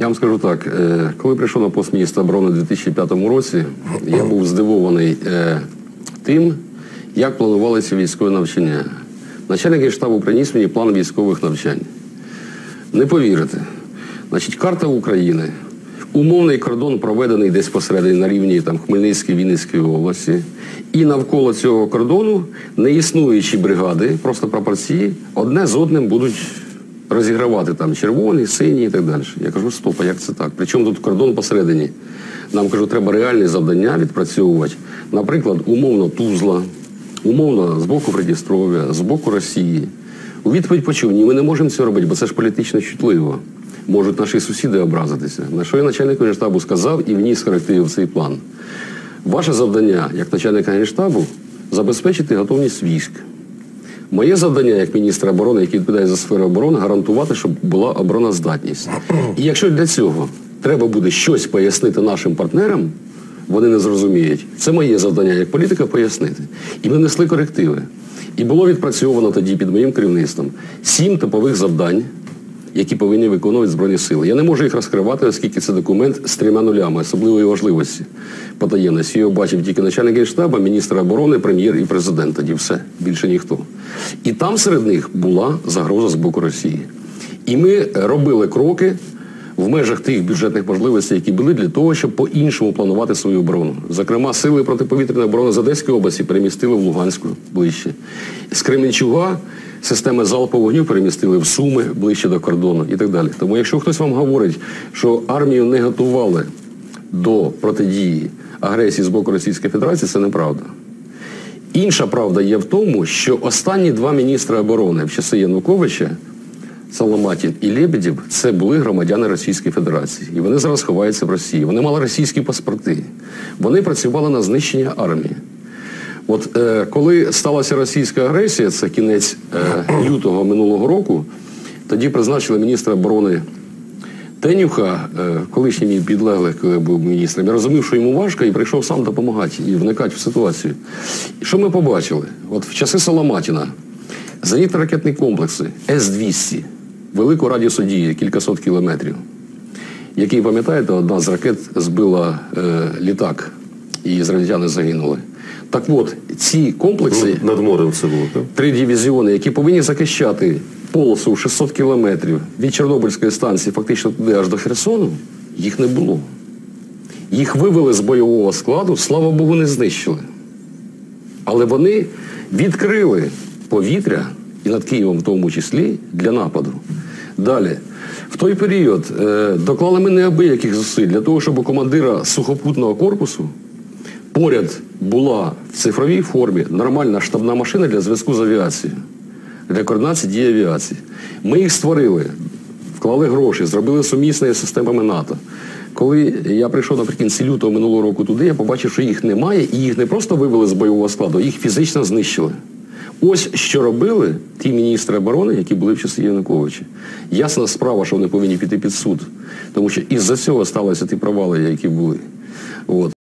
Я вам скажу так, е, коли прийшов на пост міністра оборони у 2005 році, я був здивований е, тим, як планувалися військові навчання. Начальник генштабу приніс мені план військових навчань. Не повірите. Значить, карта України. Умовний кордон проведений десь посередині на рівні там, Хмельницької, Вінницької області. І навколо цього кордону неіснуючі бригади, просто пропорції, одне з одним будуть розігравати там червоні, сині і так далі. Я кажу, стоп, а як це так? Причому тут кордон посередині? Нам кажу, треба реальні завдання відпрацьовувати. Наприклад, умовно Тузла, умовно з боку Придністров'я, з боку Росії. У відповідь почув, ні, ми не можемо цього робити, бо це ж політично чутливо. Можуть наші сусіди образитися. На що я начальнику генштабу сказав і вніс корективи в цей план. Ваше завдання, як начальника генштабу, забезпечити готовність військ. Моє завдання як міністра оборони, який відповідає за сферу оборони, гарантувати, щоб була обороноздатність. І якщо для цього треба буде щось пояснити нашим партнерам, вони не зрозуміють. Це моє завдання як політика пояснити. І ми несли корективи. І було відпрацьовано тоді під моїм керівництвом сім типових завдань, які повинні виконувати Збройні Сили. Я не можу їх розкривати, оскільки це документ з трьома нулями, особливої важливості потаємності. Його бачив тільки начальник генштабу, міністр оборони, прем'єр і президент. Тоді все, більше ніхто. І там серед них була загроза з боку Росії. І ми робили кроки в межах тих бюджетних можливостей, які були для того, щоб по-іншому планувати свою оборону. Зокрема, сили протиповітряної оборони з Одеської області перемістили в Луганську ближче. З Кременчуга системи залпового вогню перемістили в Суми ближче до кордону і так далі. Тому, якщо хтось вам говорить, що армію не готували до протидії агресії з боку Російської Федерації, це неправда. Інша правда є в тому, що останні два міністри оборони в часи Януковича Соломатін і Лебедєв – це були громадяни Російської Федерації. І вони зараз ховаються в Росії. Вони мали російські паспорти. Вони працювали на знищення армії. От е, коли сталася російська агресія, це кінець е, лютого минулого року, тоді призначили міністра оборони Тенюха, е, колишній мій підлеглий, коли був міністром. Я розумів, що йому важко, і прийшов сам допомагати і вникати в ситуацію. І що ми побачили? От в часи Соломатіна зенітно-ракетні комплекси С-200 великого радіусу дії, кількасот кілометрів, який, пам'ятаєте, одна з ракет збила е, літак, і ізраїльтяни загинули. Так от, ці комплекси, Над морем це було, так? три дивізіони, які повинні захищати полосу 600 кілометрів від Чорнобильської станції, фактично туди аж до Херсону, їх не було. Їх вивели з бойового складу, слава Богу, не знищили. Але вони відкрили повітря, і над Києвом в тому числі, для нападу. Далі, в той період е, доклали ми неабияких зусиль для того, щоб у командира сухопутного корпусу поряд була в цифровій формі нормальна штабна машина для зв'язку з авіацією, для координації дії авіації. Ми їх створили, вклали гроші, зробили сумісне системами НАТО. Коли я прийшов наприкінці лютого минулого року туди, я побачив, що їх немає, і їх не просто вивели з бойового складу, їх фізично знищили. Ось що робили ті міністри оборони, які були в часи Януковича. Ясна справа, що вони повинні піти під суд, тому що із-за цього сталися ті провали, які були. От.